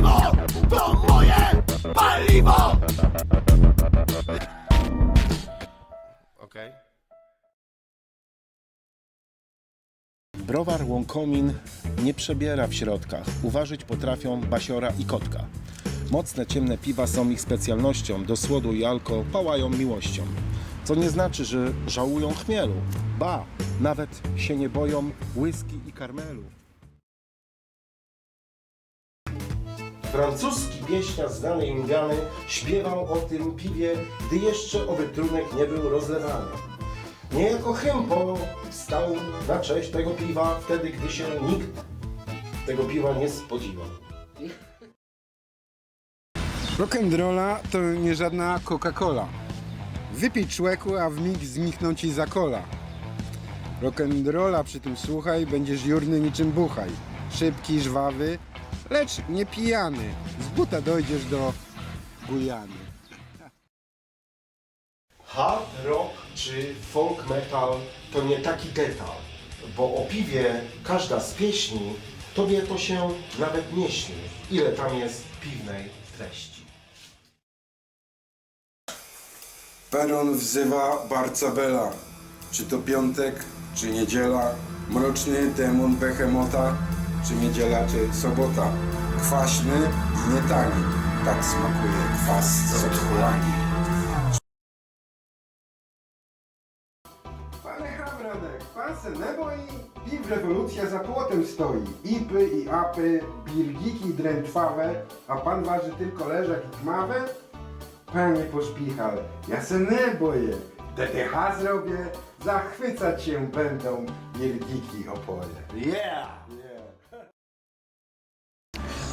Piwo to moje paliwo! Okej. Browar Łąkomin nie przebiera w środkach. Uważać potrafią basiora i kotka. Mocne, ciemne piwa są ich specjalnością. Do słodu i alko pałają miłością. Co nie znaczy, że żałują chmielu. Ba, nawet się nie boją whisky i karmelu. Francuski pieśniarz znany i migany śpiewał o tym piwie, gdy jeszcze owy trunek nie był rozlewany. Niejako hymn powstał na cześć tego piwa, wtedy gdy się nikt tego piwa nie spodziewał. Rock'n'rolla to nie żadna Coca-Cola. Wypij człeku, a w mig znikną ci za kola. Rock'n'rolla przy tym słuchaj, będziesz jurny niczym buchaj. Szybki, żwawy, lecz nie pijany. Z buta dojdziesz do Gujany. Hard rock czy folk metal to nie taki detal, bo o piwie każda z pieśni tobie to się nawet nie śni, ile tam jest piwnej treści. Peron wzywa Barcabela. Czy to piątek, czy niedziela? Mroczny demon Behemota? Czy niedziela, czy sobota? Kwaśny i nie tani. Tak smakuje kwas z otchłani. Panie Habradek, pan se nebo i piw rewolucja za płotem stoi. Ipy i apy, birgiki drętwawe, a pan waży tylko leżak i tmawe? Panie poszpichal, ja se nie boję. DTH zrobię, zachwycać się będą birgiki opoje. Yeah!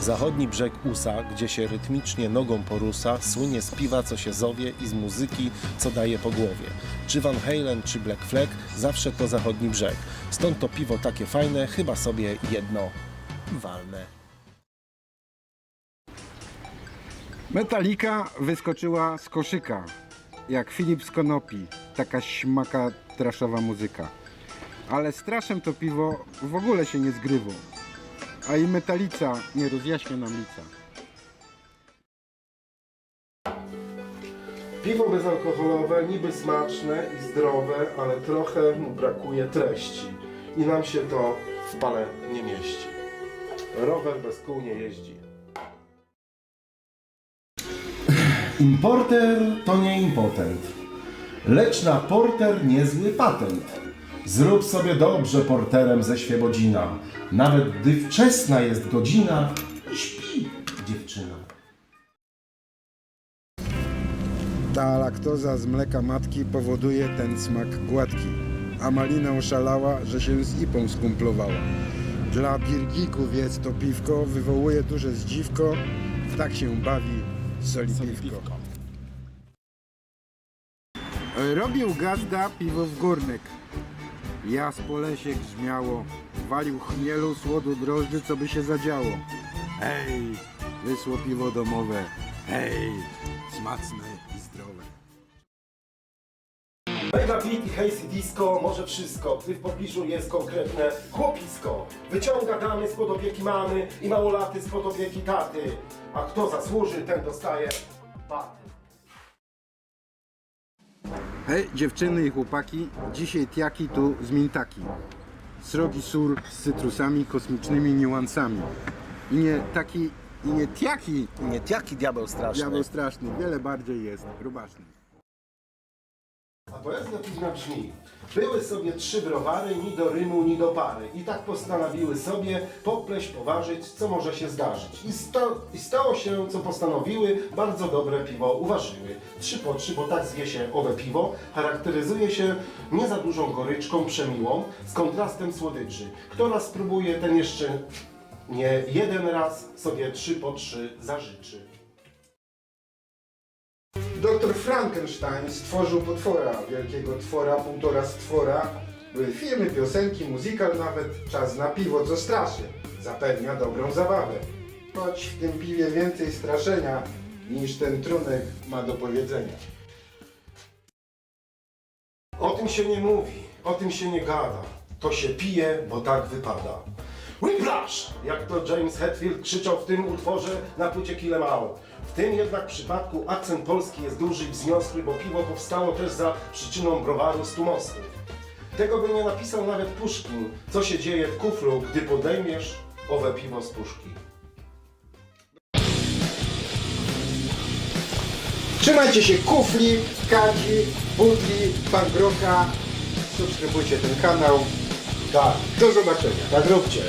Zachodni brzeg USA, gdzie się rytmicznie nogą porusa, słynie z piwa, co się zowie i z muzyki, co daje po głowie. Czy Van Halen, czy Black Flag, zawsze to zachodni brzeg. Stąd to piwo takie fajne, chyba sobie jedno walne. Metalika wyskoczyła z koszyka, jak Filip z Konopi, taka śmaka traszowa muzyka. Ale straszem to piwo w ogóle się nie zgrywa, a i metalica nie rozjaśnia nam lica. Piwo bezalkoholowe, niby smaczne i zdrowe, ale trochę mu brakuje treści. I nam się to w pale nie mieści. Rower bez kół nie jeździ. Importer to nie impotent, lecz na porter niezły patent. Zrób sobie dobrze porterem ze Świebodzina, nawet gdy wczesna jest godzina, śpi dziewczyna. Ta laktoza z mleka matki powoduje ten smak gładki, a malina oszalała, że się z ipą skumplowała. Dla birgików jest to piwko, wywołuje duże zdziwko, tak się bawi solipiwko. Robił gazda piwo w górnek. Ja z polesie grzmiało, walił chmielu, słodu drożdży, co by się zadziało. Hej, wysło piwo domowe, hej, smaczne i zdrowe. Mega Beat i Hazy Disco może wszystko, gdy w pobliżu jest konkretne chłopisko. Wyciąga damy spod opieki mamy i małolaty spod opieki taty. A kto zasłuży, ten dostaje baty. Hej, dziewczyny i chłopaki, dzisiaj tiaki tu z mintaki. Srogi sur z cytrusami, kosmicznymi niuansami. I nie taki, i nie tiaki, Nie tiaki diabeł straszny. diabeł straszny, wiele bardziej jest rubaszny. A poezja piwna brzmi. Były sobie trzy browary, ni do rymu, ni do pary. I tak postanowiły sobie popleść, poważyć, co może się zdarzyć. I, sta I stało się, co postanowiły, bardzo dobre piwo uważyły. Trzy po trzy, bo tak zwie się owe piwo, charakteryzuje się nie za dużą goryczką przemiłą, z kontrastem słodyczy. Kto raz spróbuje, ten jeszcze nie jeden raz sobie trzy po trzy zażyczy. Doktor Frankenstein stworzył potwora, wielkiego twora, półtora stwora. Były filmy, piosenki, muzykal nawet. Czas na piwo, co straszy. Zapewnia dobrą zabawę. Choć w tym piwie więcej straszenia, niż ten trunek ma do powiedzenia. O tym się nie mówi, o tym się nie gada. To się pije, bo tak wypada. Whiplash! Jak to James Hetfield krzyczał w tym utworze na płycie Kill 'Em. W tym jednak przypadku akcent polski jest duży i wzniosły, bo piwo powstało też za przyczyną browaru z mostu. Tego by nie napisał nawet Puszkin, co się dzieje w kuflu, gdy podejmiesz owe piwo z puszki. Trzymajcie się kufli, kadzi, butli, pangroka. Subskrybujcie ten kanał. Tak, Do zobaczenia. tak róbcie.